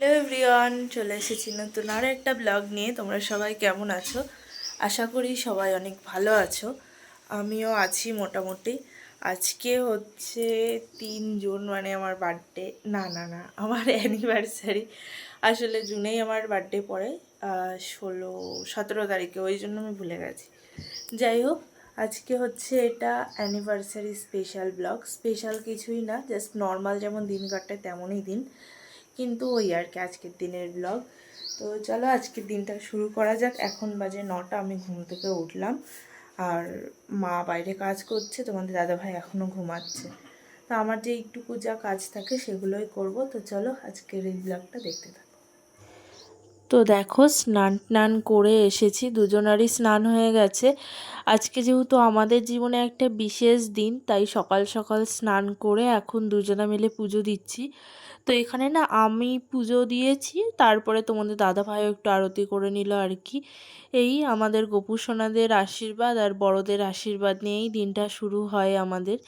Hello everyone চলে এসেছি নতুন আরও একটা ব্লগ নিয়ে। তোমরা সবাই কেমন আছো? আশা করি সবাই অনেক ভালো আছো। আমিও আছি মোটামুটি। আজকে হচ্ছে তিন জুন মানে আমার বার্থডে না না না, আমার অ্যানিভার্সারি আসলে জুনেই আমার বার্থডে পড়ে ষোলো, সতেরো তারিখে, ওই জন্য আমি ভুলে গেছি। যাই হোক, আজকে হচ্ছে এটা অ্যানিভার্সারি স্পেশাল ব্লগ স্পেশাল কিছুই না জাস্ট নর্মাল যেমন দিন কাটায় তেমনই দিন। কিন্তু ওই আর কি আজকের দিনের ব্লগ তো চলো আজকের দিনটা শুরু করা যাক। এখন বাজে নটা, আমি ঘুম থেকে উঠলাম। আর মা বাইরে কাজ করছে, তোমাদের দাদাভাই এখনও ঘুমাচ্ছে। তো আমার যে একটুকু যা কাজ থাকে সেগুলোই করব। তো চলো আজকের এই ব্লগটা দেখতে থাকো। তো দেখো স্নান টান করে এসেছি, দুজনারই স্নান হয়ে গেছে। আজকে যেহেতু আমাদের জীবনে একটা বিশেষ দিন, তাই সকাল সকাল স্নান করে এখন দুজনা মিলে পুজো দিচ্ছি। তো এখানে না আমি পুজো দিয়েছি, তারপরে তোমাদের দাদা ভাইও একটু আরতি করে নিল আর কি। এই আমাদের গোপু সোনাদের আশীর্বাদ আর বড়দের আশীর্বাদ নিয়েই দিনটা শুরু হয় আমাদের।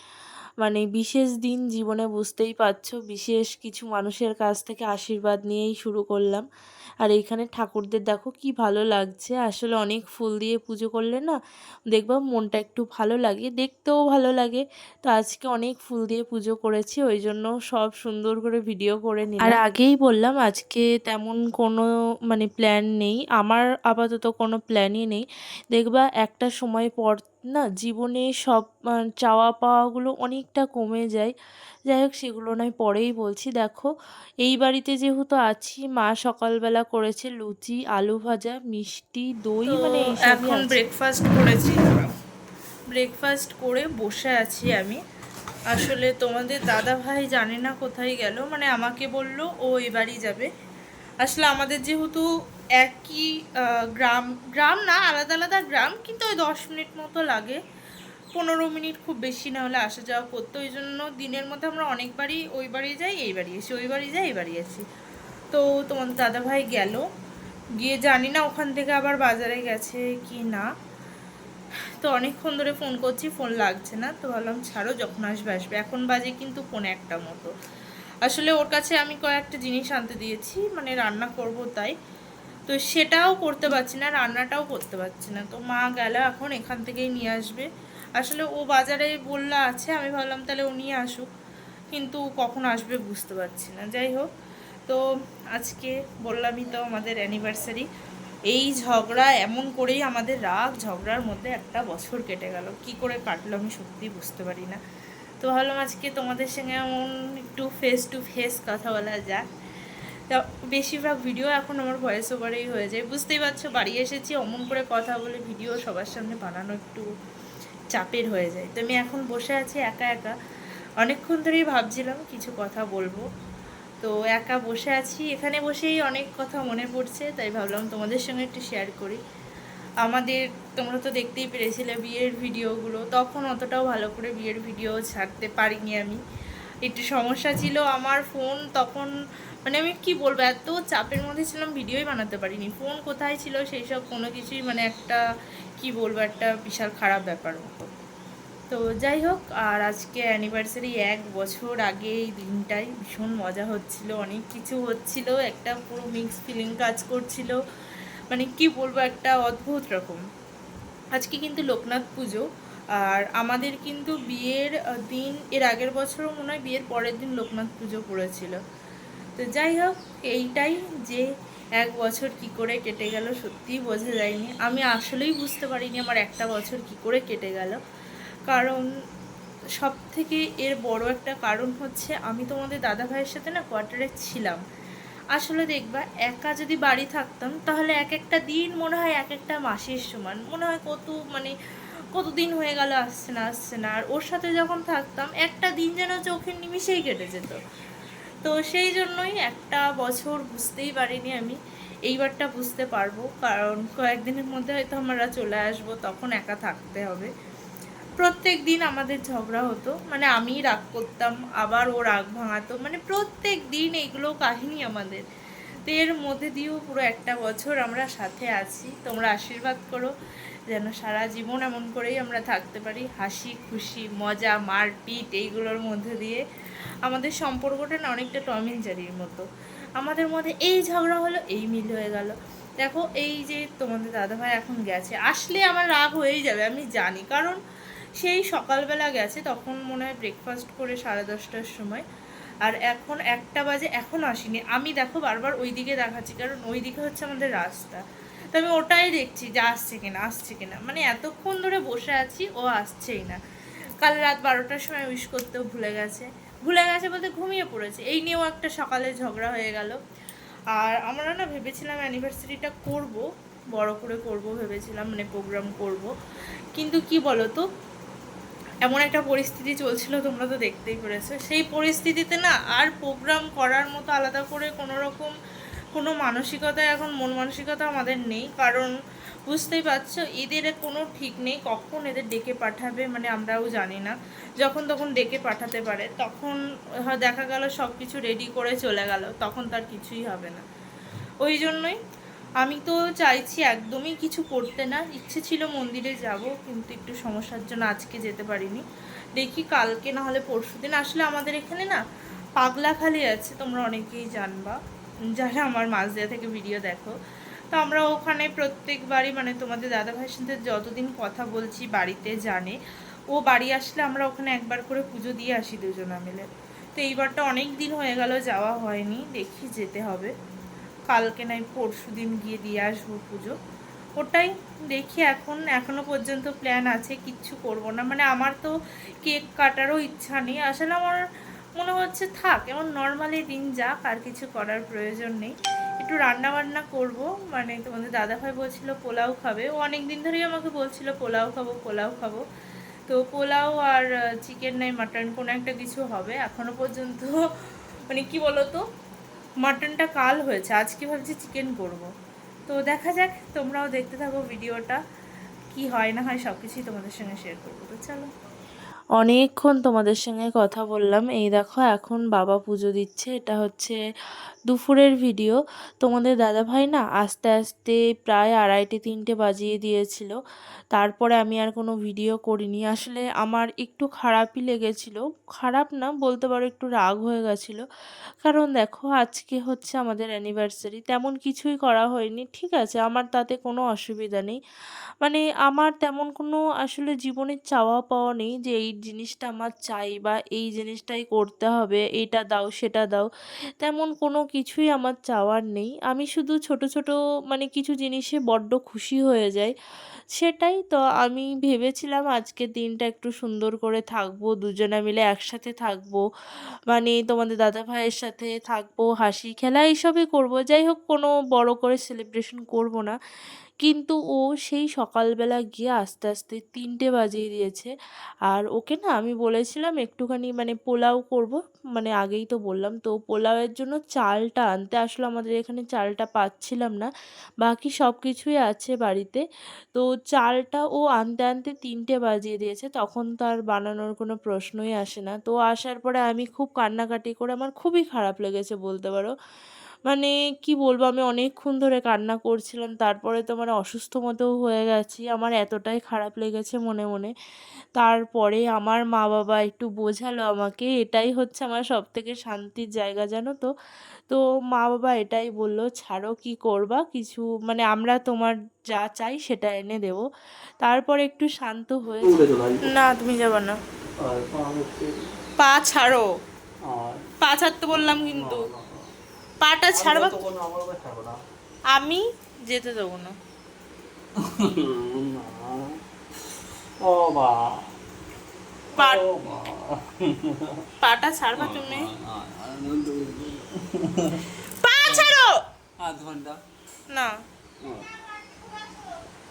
মানে বিশেষ দিন জীবনে বুঝতেই পারছ, বিশেষ কিছু মানুষের কাছ থেকে আশীর্বাদ নিয়েই শুরু করলাম। আর এইখানে ঠাকুরদের দেখো কি ভালো লাগছে। আসলে অনেক ফুল দিয়ে পুজো করলে না দেখবা মনটা একটু ভালো লাগে, দেখতেও ভালো লাগে। তো আজকে অনেক ফুল দিয়ে পুজো করেছি, ওই জন্য সব সুন্দর করে ভিডিও করে নিই আর আগেই বললাম আজকে তেমন কোনো মানে প্ল্যান নেই, আমার আপাতত কোনো প্ল্যানই নেই। দেখবা একটা সময় পর না জীবনে সব চাওয়া পাওয়াগুলো অনেকটা কমে যায়। যাই হোক সেগুলো নয় পরেই বলছি। দেখো এই বাড়িতে যেহেতু আছি মা সকালবেলা করেছে লুচি আলু ভাজা মিষ্টি দই মানে এইসবই এখন আছে। ব্রেকফাস্ট করেছি। ব্রেকফাস্ট করে বসে আছি আমি। আসলে তোমাদের দাদা ভাই জানে না কোথায় গেল মানে আমাকে বলল ও এবারই যাবে। আসলে আমাদের যেহেতু একই গ্রাম গ্রাম না, আলাদা আলাদা গ্রাম, কিন্তু ওই দশ মিনিট মতো লাগে। পনেরো মিনিট খুব বেশি না হলে আসা যাওয়া করতে। ওই জন্য দিনের মধ্যে আমরা অনেকবারই ওই বাড়ি যাই, এই বাড়ি এসি ওই বাড়ি যাই, এই বাড়ি আসি। তো তোমার দাদা ভাই গেল। গিয়ে জানি না ওখান থেকে আবার বাজারে গেছে কি না। তো অনেকক্ষণ ধরে ফোন করছি, ফোন লাগছে না। তো ভাবলাম, ছাড়ো, যখন আসবে আসবে। এখন বাজে কিন্তু ফোন একটা মতো। আসলে ওর কাছে আমি কয়েকটা জিনিস আনতে দিয়েছি মানে রান্না করব তাই। তো সেটাও করতে পারছি না, রান্নাটাও করতে পারছি না। তো মা গেল, এখন এখান থেকেই নিয়ে আসবে। আসলে ও বাজারে বললা আছে, আমি ভাবলাম তাহলে ও নিয়ে আসুক। কিন্তু কখন আসবে বুঝতে পারছি না। যাই হোক, তো আজকে বললামই তো আমাদের অ্যানিভার্সারি এই ঝগড়া এমন করেই আমাদের রাগ ঝগড়ার মধ্যে একটা বছর কেটে গেল। কি করে কাটলো আমি সত্যি বুঝতে পারি না। তো ভাবলাম আজকে তোমাদের সঙ্গে এমন একটু ফেস টু ফেস কথা বলা তা বেশিরভাগ ভিডিও এখন আমার ভয়েস ওভারেই হয়ে যায়। বুঝতেই পারছ, বাড়ি এসেছি, অমন করে কথা বলে ভিডিও সবার সামনে বানানো একটু চাপের হয়ে যায়। তো আমি এখন বসে আছি একা একা। অনেকক্ষণ ধরেই ভাবছিলাম কিছু কথা বলব। তো একা বসে আছি। এখানে বসেই অনেক কথা মনে পড়ছে, তাই ভাবলাম তোমাদের সঙ্গে একটু শেয়ার করি। আমাদের, তোমরা তো দেখতেই পেরেছিলে বিয়ের ভিডিওগুলো তখন অতটাও ভালো করে বিয়ের ভিডিও ছাড়তে পারিনি আমি। একটু সমস্যা ছিল আমার ফোন তখন মানে আমি কি বলব, এত চাপের মধ্যে ছিলাম, ভিডিওই বানাতে পারিনি। ফোন কোথায় ছিল সেই সব কোনো কিছুই মানে একটা, কি বলব, একটা বিশাল খারাপ ব্যাপার মতো। তো যাই হোক, আর আজকে অ্যানিভার্সারি এক বছর আগে এই দিনটাই ভীষণ মজা হচ্ছিল, অনেক কিছু হচ্ছিল, একটা পুরো মিক্স ফিলিং কাজ করছিল। মানে কি বলব, একটা অদ্ভুত রকম। আজকে কিন্তু লোকনাথ পুজো, আর আমাদের কিন্তু বিয়ের দিন, এর আগের বছরও মনে হয় বিয়ের পরের দিন লোকনাথ পুজো পড়েছিল। তো যাই হোক, এইটাই যে এক বছর কি করে কেটে গেল সত্যিই বোঝা যায়নি। আমি আসলেই বুঝতে পারিনি আমার একটা বছর কি করে কেটে গেল। কারণ সব থেকে এর বড় একটা কারণ হচ্ছে আমি তোমাদের দাদা ভাইয়ের সাথে না কোয়ার্টারে ছিলাম। আসলে দেখবা, একা যদি বাড়ি থাকতাম, তাহলে এক একটা দিন মনে হয় এক একটা মাসের সমান। মনে হয় কত মানে কতদিন হয়ে গেল, আসছে না আসছে না। আর ওর সাথে যখন থাকতাম, একটা দিন যেন চোখের নিমিষেই কেটে যেত। তো সেই জন্যই একটা বছর বুঝতেই পারিনি আমি। এইবারটা বুঝতে পারব, কারণ কয়েকদিনের মধ্যে হয়তো আমরা চলে আসব, তখন একা থাকতে হবে। প্রত্যেক দিন আমাদের ঝগড়া হতো মানে আমি রাগ করতাম, আবার ও রাগ ভাঙাতো মানে প্রত্যেক দিন এইগুলো কাহিনী আমাদের। তো এর মধ্যে দিয়েও পুরো একটা বছর আমরা সাথে আছি, তোমরা আশীর্বাদ করো, যেন সারা জীবন এমন করেই আমরা থাকতে পারি, হাসি খুশি, মজা, মারপিট, এইগুলোর মধ্যে দিয়ে। আমাদের সম্পর্কটা না অনেকটা টম জেরির মতো। আমাদের মধ্যে এই ঝগড়া হলো, এই মিল হয়ে গেল। দেখো, এই যে তোমাদের দাদাভাই এখন গেছে, আসলে আমার রাগ হয়েই যাবে, আমি জানি। কারণ সেই সকালবেলা গেছে, তখন মনে হয় ব্রেকফাস্ট করে সাড়ে দশটার সময়। আর এখন একটা বাজে, এখন আসিনি। আমি দেখো বারবার ওই দিকে দেখাচ্ছি, কারণ ওই দিকে হচ্ছে আমাদের রাস্তা। তো আমি ওটাই দেখছি যে আসছে কিনা আসছে কিনা। মানে এতক্ষণ ধরে বসে আছি, ও আসছেই না। কাল রাত বারোটার সময় উইশ করতেও ভুলে গেছে। ভুলে গেছে বলতে ঘুমিয়ে পড়েছে। এই নিয়েও একটা সকালে ঝগড়া হয়ে গেল। আর আমরা না ভেবেছিলাম অ্যানিভার্সারিটা করব, বড় করে করব ভেবেছিলাম মানে প্রোগ্রাম করব। কিন্তু কি বলো তো এমন একটা পরিস্থিতি চলছিল, তোমরা তো দেখতেই পেরেছ। সেই পরিস্থিতিতে না আর প্রোগ্রাম করার মতো আলাদা করে কোনো রকম কোনো মানসিকতা এখন, মন মানসিকতা আমাদের নেই। কারণ বুঝতেই পারছ, এদের কোনো ঠিক নেই, কখন এদের ডেকে পাঠাবে মানে আমরাও জানি না। যখন তখন ডেকে পাঠাতে পারে, তখন দেখা গেল সব কিছু রেডি করে চলে গেল, তখন তার কিছুই হবে না। ওই জন্যই আমি তো চাইছি একদমই কিছু করতে না। ইচ্ছে ছিল মন্দিরে যাব, কিন্তু একটু সমস্যার জন্য আজকে যেতে পারিনি। দেখি কালকে না হলে পরশু দিন আসলে আমাদের এখানে না, পাগলাখালি আছে, তোমরা অনেকেই জানবা। যারা আমার মাঝদিয়া থেকে ভিডিও দেখো, তো আমরা ওখানে প্রত্যেকবারই মানে তোমাদের দাদা ভাইয়ের সাথে যতদিন কথা বলছি বাড়িতে জানে, ও বাড়ি আসলে আমরা ওখানে একবার করে পুজো দিয়ে আসি দুজনা মিলে। তো এইবারটা অনেক দিন হয়ে গেল, যাওয়া হয়নি, দেখি যেতে হবে। কালকে নাই পরশু দিন গিয়ে দিয়ে আসব পুজো। ওটাই দেখি এখন, এখনও পর্যন্ত প্ল্যান আছে, কিচ্ছু করব না। মানে আমার তো কেক কাটারও ইচ্ছা নেই। আসলে আমার মনে হচ্ছে, থাক, এমন নর্মালি দিন যাক, আর কিছু করার প্রয়োজন নেই। একটু রান্না বান্না করব। মানে তোমাদের দাদাভাই বলছিল, পোলাও খাবে। ও অনেক দিন ধরেই আমাকে বলছিল, পোলাও খাব পোলাও খাব। তো পোলাও আর চিকেন নাই মাটন কোনো একটা কিছু হবে। এখনও পর্যন্ত মানে কি বলো তো মাটনটা কাল হয়েছে। আজকে ভাবছি চিকেন করব। তো দেখা যাক, তোমরাও দেখতে থাকো ভিডিওটা, কি হয় না হয় সব কিছুই তোমাদের সঙ্গে শেয়ার করব। তো চলো। অনেকক্ষণ তোমাদের সঙ্গে কথা বললাম। এই দেখো, এখন বাবা পুজো দিচ্ছে। এটা হচ্ছে দুপুরের ভিডিও। তোমাদের দাদাভাই না আস্তে আস্তে প্রায় আড়াইটে, তিনটে বাজিয়ে দিয়েছিল। তারপরে আমি আর কোনো ভিডিও করিনি। আসলে আমার একটু খারাপই লেগেছিল। খারাপ না, বলতে পারো একটু রাগ হয়ে গেছিল। কারণ দেখো, আজকে হচ্ছে আমাদের অ্যানিভার্সারি তেমন কিছুই করা হয়নি। ঠিক আছে, আমার তাতে কোনো অসুবিধা নেই। মানে আমার তেমন কোনো আসলে জীবনের চাওয়া পাওয়া নেই যে এই জিনিসটা আমার চাই বা এই জিনিসটাই করতে হবে, এটা দাও, সেটা দাও, তেমন কোনো কিছুই আমার চাওয়ার নেই। আমি শুধু ছোট ছোট মানে কিছু জিনিসে বড্ড খুশি হয়ে যাই, সেটাই তো আমি ভেবেছিলাম আজকের দিনটা একটু সুন্দর করে থাকব, দুজনে মিলে একসাথে থাকব মানে তোমাদের দাদা ভাইয়ের সাথে থাকব, হাসি খেলা, এইসবই করব। যাই হোক, কোনো বড় করে সেলিব্রেশন করব না। কিন্তু ও সেই সকালবেলা গিয়ে আস্তে আস্তে তিনটে বাজিয়ে দিয়েছে। আর ওকে না আমি বলেছিলাম একটুখানি মানে পোলাও করব মানে আগেই তো বললাম। তো পোলাওয়ের জন্য চালটা আনতে আসলে, আমাদের এখানে চালটা পাচ্ছিলাম না। বাকি সব কিছুই আছে বাড়িতে। তো চালটা ও আনতে আনতে তিনটে বাজিয়ে দিয়েছে। তখন তার বানানোর কোনো প্রশ্নই আসে না। তো আসার পরে আমি খুব কান্নাকাটি করে, আমার খুবই খারাপ লেগেছে বলতে পারো। মানে কি বলব আমি অনেকক্ষণ ধরে কান্না করছিলাম তারপরে তো মানে অসুস্থ মতোও হয়ে গেছি আমার এতটাই খারাপ লেগেছে মনে মনে। তারপরে আমার মা বাবা একটু বোঝালো আমাকে এটাই হচ্ছে আমার সব থেকে শান্তির জায়গা জানো তো? তো মা বাবা এটাই বলল ছাড়ো কি করবা কিছু মানে আমরা তোমার যা চাই সেটা এনে দেবো। তারপরে একটু শান্ত হয়ে না তুমি যাবে না। পা ছাড়ো। পা ছাড়তে বললাম কিন্তু। পাটা ছাড়বা? আমি যেতে দেবো না। পাটা ছাড়বা তুমি। পা ছাড়ো! আধ ঘণ্টা। না।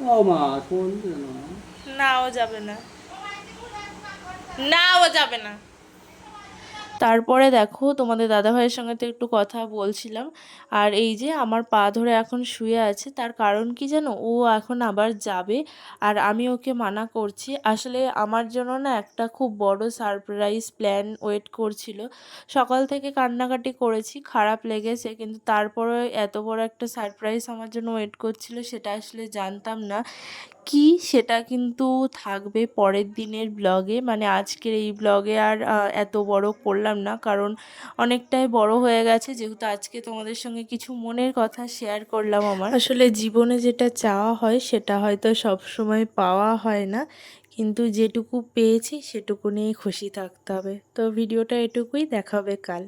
ও। মা শুনছে না না। ও যাবে না। না ও যাবে না। তারপরে দেখো তোমাদের দাদাভাইয়ের সঙ্গে তো একটু কথা বলছিলাম। আর এই যে আমার পা ধরে এখন শুয়ে আছে, তার কারণ কি জানো? ও এখন আবার যাবে আর আমি ওকে মানা করছি। আসলে আমার জন্য না একটা খুব বড় সারপ্রাইজ প্ল্যান ওয়েট করছিল। সকাল থেকে কান্নাকাটি করেছি, খারাপ লেগেছে, কিন্তু তারপরে এত বড় একটা সারপ্রাইজ আমার জন্য ওয়েট করছিল সেটা আসলে জানতাম না। কি সেটা কিন্তু থাকবে পরের দিনের ব্লগে। মানে আজকের এই ব্লগে আর এত বড় করলাম না। কারণ অনেকটাই বড় হয়ে গেছে। যেহেতু আজকে তোমাদের সঙ্গে কিছু মনের কথা শেয়ার করলাম আমার। আসলে জীবনে যেটা চাওয়া হয়, সেটা হয়তো সব সময় পাওয়া হয় না। কিন্তু যেটুকু পেয়েছি, সেটুকু নিয়েই খুশি থাকতে হবে। তো ভিডিওটা এটুকুই দেখাবে কাল।